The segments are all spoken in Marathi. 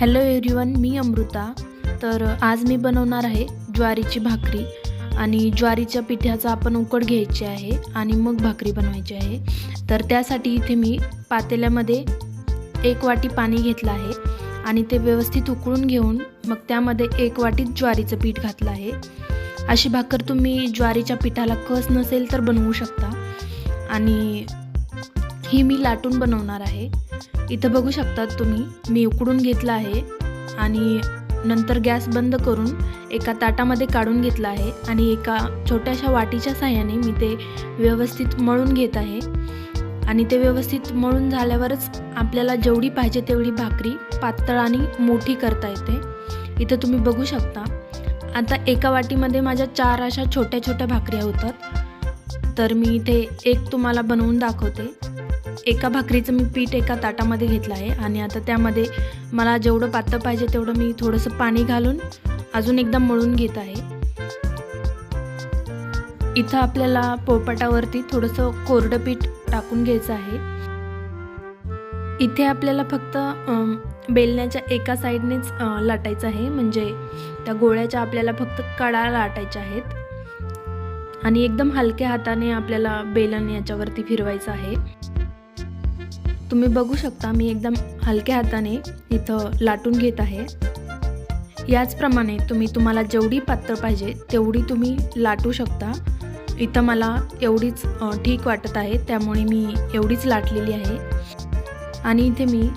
हॅलो एव्हरीवन मी अमृता. तर आज मी बनवणार आहे ज्वारीची भाकरी आणि ज्वारीच्या पिठ्याचा आपण उकड घ्यायची आहे आणि मग भाकरी बनवायची आहे. तर त्यासाठी इथे मी पातेल्यामध्ये एक वाटी पाणी घेतलं आहे आणि ते व्यवस्थित उकळून घेऊन मग त्यामध्ये एक वाटी ज्वारीचं पीठ घातलं आहे. अशी भाकर तुम्ही ज्वारीच्या पिठाला कस नसेल तर बनवू शकता. आणि ही मी लाटून बनवणार आहे. इथं बघू शकतात तुम्ही. मी उकडून घेतलं आहे आणि नंतर गॅस बंद करून एका ताटामध्ये काढून घेतलं आहे आणि एका छोट्याशा वाटीच्या साह्याने मी ते व्यवस्थित मळून घेत आहे. आणि ते व्यवस्थित मळून झाल्यावरच आपल्याला जेवढी पाहिजे तेवढी भाकरी पातळ आणि मोठी करता येते. इथं तुम्ही बघू शकता. आता एका वाटीमध्ये माझ्या चार अशा छोट्या छोट्या भाकऱ्या होतात. तर मी इथे एक तुम्हाला बनवून दाखवते. एका भाकरीचं मी पीठ एका ताटामध्ये घेतलं आहे आणि आता त्यामध्ये मला जेवढं पातळ पाहिजे तेवढं मी थोडंसं पाणी घालून अजून एकदा मळून घेत आहे. इथं आपल्याला पोळपाटावरती थोडंसं कोरडं पीठ टाकून घ्यायचं आहे. इथे आपल्याला फक्त बेलण्याच्या एका साईडनेच लाटायचं आहे. म्हणजे त्या गोळ्याच्या आपल्याला फक्त कडा लाटायच्या आहेत. आणि एकदम हलक्या हाताने आपल्याला बेलन याच्यावरती फिरवायचं आहे. तुम्ही बघू शकता मी एकदम हलक्या हाताने इथं लाटून घेत आहे. याचप्रमाणे तुम्ही तुम्हाला जेवढी पात्र पाहिजे तेवढी तुम्ही लाटू शकता. इथं मला एवढीच ठीक वाटत आहे त्यामुळे मी एवढीच लाटलेली आहे. आणि इथे मी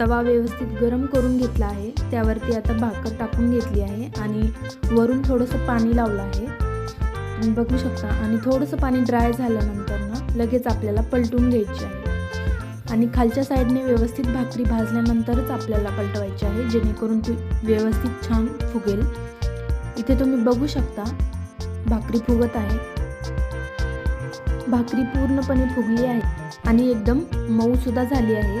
तवा व्यवस्थित गरम करून घेतला आहे. त्यावरती आता भाकर टाकून घेतली आहे आणि वरून थोडंसं पाणी लावलं आहे. तुम्ही बघू शकता. आणि थोडंसं पाणी ड्राय झाल्यानंतर ना लगेच आपल्याला पलटून घ्यायची आहे. आणि खालच्या साईडने व्यवस्थित भाकरी भाजल्यानंतरच आपल्याला पलटवायची आहे जेणेकरून ती व्यवस्थित छान फुगेल. इथे तुम्ही बघू शकता भाकरी फुगत आहे. भाकरी पूर्णपणे फुगली आहे आणि एकदम मऊ सुद्धा झाली आहे.